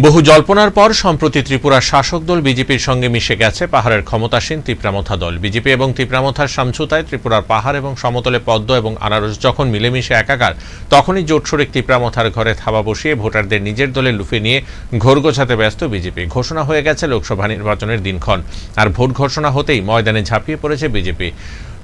বহু জল্পনার পর সম্প্রতি ত্রিপুরার শাসক দল বিজেপির সঙ্গে মিশে গেছে। পাহাড়ের ক্ষমতাসীন তিপ্রামথা দল। বিজেপি এবং তিপ্রামথার সমঝোতায় ত্রিপুরার পাহাড় এবং সমতলে পদ্ম এবং আনারস যখন মিলেমিশে একাকার, তখনই জোটসরিক তিপ্রামথার ঘরে থাবা বসিয়ে ভোটারদের নিজের দলে লুফে নিয়ে ঘোর গোছাতে ব্যস্ত বিজেপি। ঘোষণা হয়ে গেছে লোকসভা নির্বাচনের দিনক্ষণ। আর ভোট ঘোষণা হতেই ময়দানে ঝাঁপিয়ে পড়েছে বিজেপি।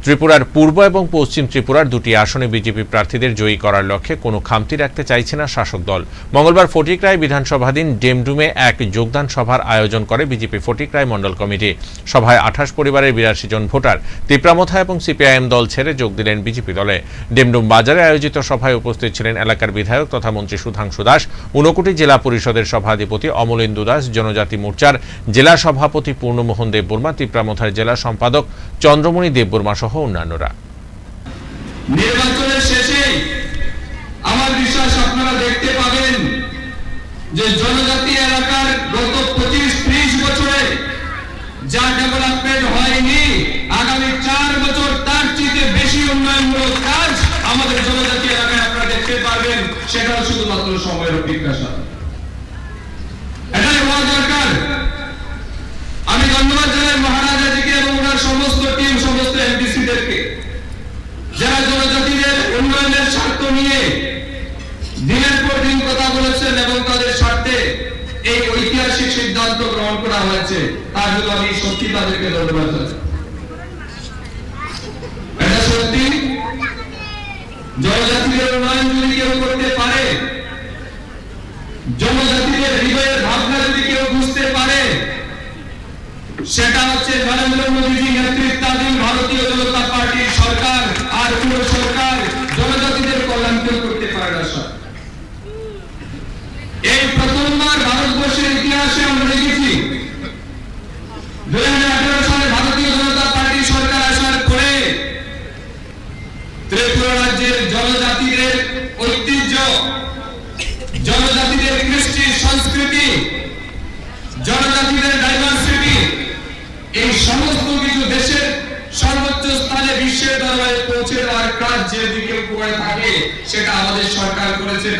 ত্রিপুরার পূর্ব এবং পশ্চিম ত্রিপুরার দুটি আসনে বিজেপি প্রার্থীদের জয়ী করার লক্ষ্যে কোনো খামতি রাখতে চাইছে না শাসক দল। মঙ্গলবার ফটিকরায় বিধানসভাধীন ডেমডুমে এক যোগদান সভার আয়োজন করে বিজেপি ফটিকরায় মণ্ডল কমিটি। সভায় আঠাশ পরিবারের বিরাশি জন ভোটার, তিপ্রামথা এবং সিপিআইএম দল ছেড়ে যোগ দিলেন বিজেপি দলে। ডেমডুম বাজারে আয়োজিত সভায় উপস্থিত ছিলেন এলাকার বিধায়ক তথা মন্ত্রী সুধাংশু দাস। ঊনকোটি জেলা পরিষদের সভাধিপতি অমলেন্দু দাস, জনজাতি মোর্চার জেলা সভাপতি পূর্ণমোহন দেববর্মা, তিপ্রামথার জেলা সম্পাদক চন্দ্রমণি দেববর্মা সহ অন্যান্যরা। নির্বাচনের শেষে আমার বিশ্বাস আপনারা দেখতে পাবেন যে জনজাতি এলাকার গত পঁচিশ ত্রিশ বছরে যা ডেভেলপমেন্ট হয়নি, আগামী চার বছর তার চেয়ে বেশি উন্নয়নমূলক কাজ আমাদের জনজাতি এলাকায় আপনারা দেখতে পারবেন, সেটাও শুধুমাত্র সময়ের অপেক্ষা এটাই হওয়া দরকার। আমি ধন্যবাদ জানাই মহারাজাজিকে এবং ওনার সমস্ত টিম যারা জনজাতিদের উন্নয়নের স্বার্থ নিয়ে দিনের পর দিন কথা বলেছেন এবং তাদের স্বার্থে এই ঐতিহাসিক সিদ্ধান্ত গ্রহণ করা হয়েছে, তার জন্য আমি সত্যি তাদেরকে ধন্যবাদ সত্যি? জনজাতিদের উন্নয়ন যদি কেউ করতে পারে, জনজাতিদের হৃদয়ের ভাবনা যদি কেউ বুঝতে পারে, সেটা হচ্ছে নরেন্দ্র মোদীজি নেতৃত্বাধীন ভারতীয় জনতা পার্টির সরকার আর কোন সরকার জনজাতিদের কল্যাণ কেউ করতে পারে না স্যার। এই প্রথমবার ইতিহাসে আমরা দেখেছি সালে ভারতীয় জনতা সরকার আসার পরে ত্রিপুরা রাজ্যের জনজাতিদের ঐতিহ্য, জনজাতিদের কৃষ্টি সংস্কৃতি, জনজাতিদের ডাইভার্সিটি এই সমস্ত কিছু দেশের সর্বোচ্চ স্থানে বিশ্বের দরবারে পৌঁছে দেওয়ার কাজ যেদিকে করে থাকে, সেটা আমাদের সরকার করেছে।